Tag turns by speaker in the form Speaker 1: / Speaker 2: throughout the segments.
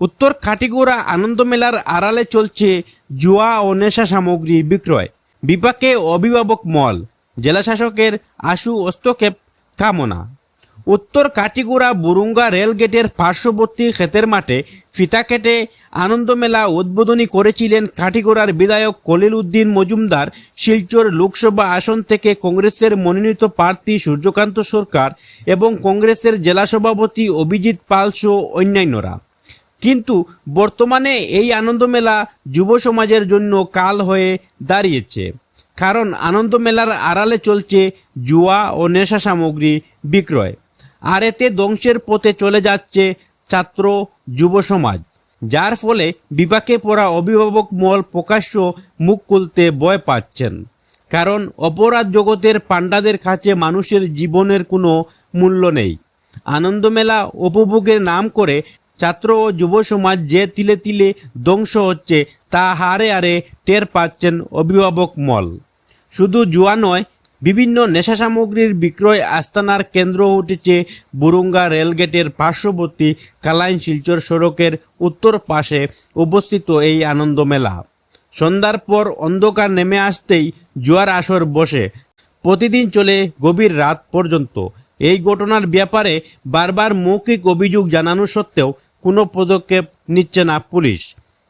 Speaker 1: উত্তর খাটিগুড়া আনন্দ মেলার আড়ালে চলছে জুয়া ও নেশা সামগ্রী বিক্রয়। বিপাকে অভিভাবক মল জেলাশাসকের আশু হস্তক্ষেপ কামনা। উত্তর কাটিগুড়া বুরুঙ্গা রেলগেটের পার্শ্ববর্তী ক্ষেতের মাঠে ফিতা কেটে আনন্দমেলা উদ্বোধনী করেছিলেন কাটিগুড়ার বিধায়ক কলিল উদ্দিন মজুমদার। শিলচর লোকসভা আসন থেকে কংগ্রেসের মনোনীত প্রার্থী সূর্যকান্ত সরকার এবং কংগ্রেসের জেলা সভাপতি অভিজিৎ পাল সহ অন্যান্যরা। কিন্তু বর্তমানে এই আনন্দমেলা যুব সমাজের জন্য কাল হয়ে দাঁড়িয়েছে। কারণ আনন্দমেলার আড়ালে চলছে জুয়া ও নেশা সামগ্রী বিক্রয়। আর এতে ধ্বংসের পথে চলে যাচ্ছে ছাত্র যুব সমাজ যার ফলে বিপাকে পড়া অভিভাবক মল প্রকাশ্য মুখ খুলতে ভয় পাচ্ছেন। কারণ অপরাধ জগতের পাণ্ডাদের কাছে মানুষের জীবনের কোনো মূল্য নেই। আনন্দমেলা উপভোগের নাম করে ছাত্র ও যুব সমাজ যে তিলে তিলে ধ্বংস হচ্ছে, তা হারে হারে টের পাচ্ছেন অভিভাবক মল। শুধু জুয়া নয়, বিভিন্ন নেশা সামগ্রীর বিক্রয় আস্তানার কেন্দ্র উঠেছে বুরুঙ্গা রেলগেটের পার্শ্ববর্তী কালাইন শিলচর সড়কের উত্তর পাশে অবস্থিত এই আনন্দ মেলা। সন্ধ্যার পর অন্ধকার নেমে আসতেই জুয়ার আসর বসে। প্রতিদিন চলে গভীর রাত পর্যন্ত। এই ঘটনার ব্যাপারে বারবার মৌখিক অভিযোগ জানানো সত্ত্বেও কোনো পদক্ষেপ নিচ্ছে না পুলিশ।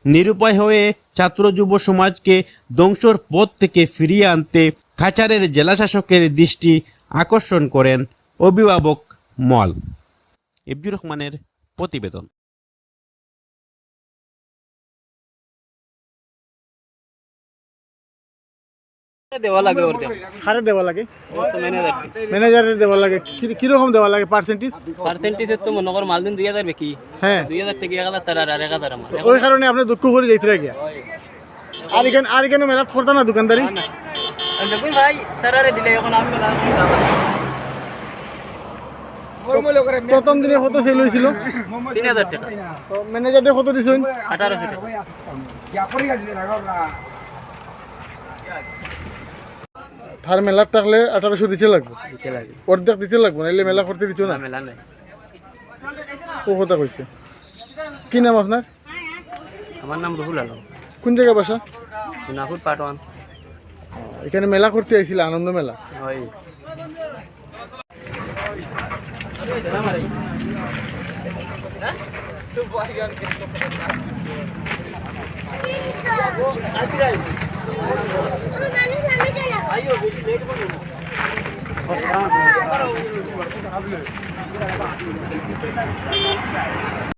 Speaker 1: নিরুপায় হয়ে ছাত্র যুব সমাজকে ধ্বংসর পথ থেকে ফিরিয়ে আনতে খাচারের জেলাশাসকের দৃষ্টি আকর্ষণ করেন অভিভাবক মল। ইবজুর রহমানের প্রতিবেদন।
Speaker 2: দেওয়া লাগে ওর দেওয়া
Speaker 3: কারে দেওয়া লাগে?
Speaker 2: তো ম্যানেজার
Speaker 3: ম্যানেজারের দেওয়া লাগে। কি- দেওয়া লাগে পার্সেন্টেজ
Speaker 2: তো মনে কর হাজার বেশি।
Speaker 3: হ্যাঁ।
Speaker 2: দুই হাজার থেকে এক হাজার তার আর এক হাজার আমার।
Speaker 3: ওই কারণে আপনি দুঃখ করে যাইতে গিয়া। আর এখানে আর এখানে মেলাত করতা না দোকানদারি?
Speaker 2: দেখুন ভাই তারারে দিলে এখন আমি মেলা
Speaker 3: প্রথম দিনে কত সেল হয়েছিল?
Speaker 2: তিন হাজার টাকা।
Speaker 3: ম্যানেজারদের কত দিছেন?
Speaker 2: আঠারোশো টাকা।
Speaker 3: তার মেলা থাকলে আঠারোশো দিতে লাগবে। অর্ধেক দিতে লাগবে নাইলে মেলা করতে দিচ্ছ না? ও কথা কইছে। কি নাম আপনার?
Speaker 2: আমার নাম রহুল আলম।
Speaker 3: কোন জায়গা বাসা?
Speaker 2: সোনাপুর পাটওয়ান
Speaker 3: এখানে মেলা করতে আইছিল আনন্দ মেলা?
Speaker 2: হয়। Thank you.